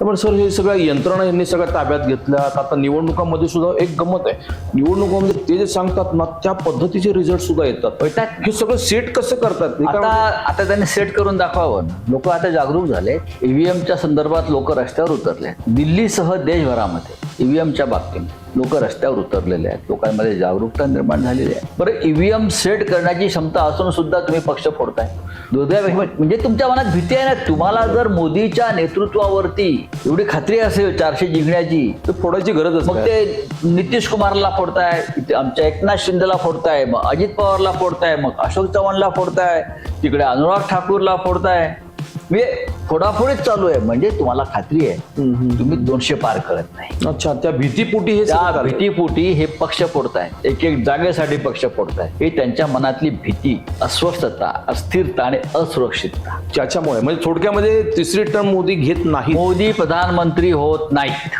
पण सर हे सगळ्या यंत्रणा यांनी सगळ्या ताब्यात घेतल्यात. आता निवडणुकांमध्ये सुद्धा एक गंमत आहे. निवडणुकांमध्ये ते जे सांगतात ना त्या पद्धतीचे रिझल्ट सुद्धा येतात. हे सगळं सेट कसं करतात? आता आता त्यांनी सेट करून दाखवावं. लोक आता जागरूक झाले. ईव्हीएमच्या संदर्भात लोक रस्त्यावर उतरले. दिल्लीसह देशभरामध्ये. ईव्हीएमच्या बाबतीत. लोक रस्त्यावर उतरलेले आहेत. लोकांमध्ये जागरूकता निर्माण झालेली आहे. बरं ईव्हीएम सेट करण्याची क्षमता असून सुद्धा तुम्ही पक्ष फोडताय. दुर्दैव म्हणजे तुमच्या मनात भीती आहे ना? तुम्हाला जर मोदीच्या नेतृत्वावरती एवढी खात्री असेल चारशे जिंकण्याची ते फोडायची गरजच मग? ते नितीश कुमारला फोडताय आमच्या एकनाथ शिंदेला फोडताय मग अजित पवारला फोडताय मग अशोक चव्हाणला फोडताय तिकडे अनुराग ठाकूरला फोडताय. म्हणजे फोडाफोडीच चालू आहे. म्हणजे तुम्हाला खात्री आहे तुम्ही दोनशे पार करत नाही. अच्छा त्या भीतीपोटी हे त्या. भीतीपोटी हे पक्ष फोडताय एक एक जागेसाठी पक्ष फोडताय हे त्यांच्या मनातली भीती अस्वस्थता अस्थिरता आणि असुरक्षितता. त्याच्यामुळे म्हणजे थोडक्यामध्ये तिसरी टर्म मोदी घेत नाही मोदी प्रधानमंत्री होत नाहीत.